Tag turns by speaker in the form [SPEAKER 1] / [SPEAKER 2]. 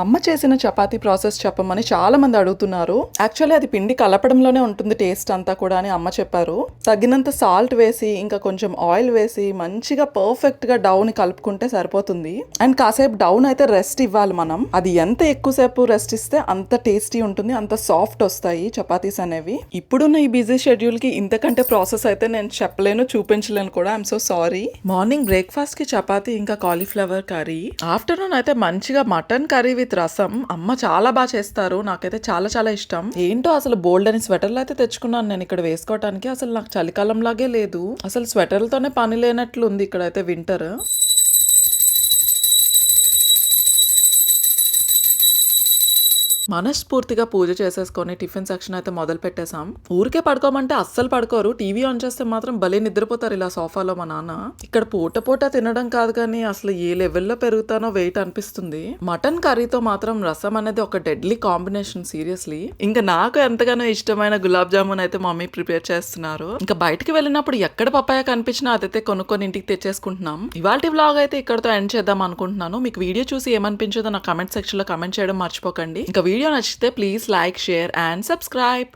[SPEAKER 1] అమ్మ చేసిన చపాతీ ప్రాసెస్ చెప్పమని చాలా మంది అడుగుతున్నారు. యాక్చువల్లీ అది పిండి కలపడంలోనే ఉంటుంది టేస్ట్ అంతా కూడా అని అమ్మ చెప్పారు. తగినంత సాల్ట్ వేసి ఇంకా కొంచెం ఆయిల్ వేసి మంచిగా పర్ఫెక్ట్గా డౌ ని కలుపుకుంటే సరిపోతుంది. అండ్ కాసేపు డౌన్ అయితే రెస్ట్ ఇవ్వాలి మనం. అది ఎంత ఎక్కువసేపు రెస్ట్ ఇస్తే అంత టేస్టీ ఉంటుంది అంత సాఫ్ట్ వస్తాయి చపాతీస్ అనేవి. ఇప్పుడున్న ఈ బిజీ షెడ్యూల్కి ఇంతకంటే ప్రాసెస్ అయితే నేను చెప్పలేను చూపించలేను కూడా. I'm so sorry. మార్నింగ్ బ్రేక్ఫాస్ట్కి చపాతీ ఇంకా కాలీఫ్లవర్ కర్రీ. ఆఫ్టర్నూన్ అయితే మంచిగా మటన్ కర్రీ విత్ రసం. అమ్మ చాలా బాగా చేస్తారు. నాకైతే చాలా చాలా ఇష్టం. ఏంటో అసలు బోల్డ్ అని స్వెటర్లు అయితే తెచ్చుకున్నాను నేను ఇక్కడ వేసుకోవటానికి. అసలు నాకు చలికాలం లాగే లేదు. అసలు స్వెటర్లతోనే పని లేనట్లు ఉంది ఇక్కడైతే వింటర్. మనస్ఫూర్తిగా పూజ చేసేసుకొని టిఫిన్ సెక్షన్ అయితే మొదలు పెట్టేశాం. ఊరికే పడుకోమంటే అస్సలు పడుకోరు. టీవీ ఆన్ చేస్తే మాత్రం భలే నిద్రపోతారు ఇలా సోఫాలో మా నాన్న. ఇక్కడ పూట పూట తినడం కాదు కానీ అసలు ఏ లెవెల్లో పెరుగుతానో వెయిట్ అనిపిస్తుంది. మటన్ కర్రీతో మాత్రం రసం అనేది ఒక డెడ్లీ కాంబినేషన్ సీరియస్లీ. ఇంకా నాకు ఎంతగానో ఇష్టమైన గులాబ్ జామున్ అయితే మమ్మీ ప్రిపేర్ చేస్తున్నారు. ఇంకా బయటికి వెళ్ళినప్పుడు ఎక్కడ పప్పాయ కనిపించినా అదైతే కొనుక్కొని ఇంటికి తెచ్చేసుకుంటున్నాం. ఇవాళ వ్లాగ్ అయితే ఇక్కడతో ఎండ్ చేద్దాం అనుకుంటున్నాను. మీకు వీడియో చూసి ఏమనిపించదో నా కమెంట్ సెక్షన్లో కమెంట్ చేయడం మర్చిపోకండి. ఇంకా వీడియో నచ్చితే please like share and subscribe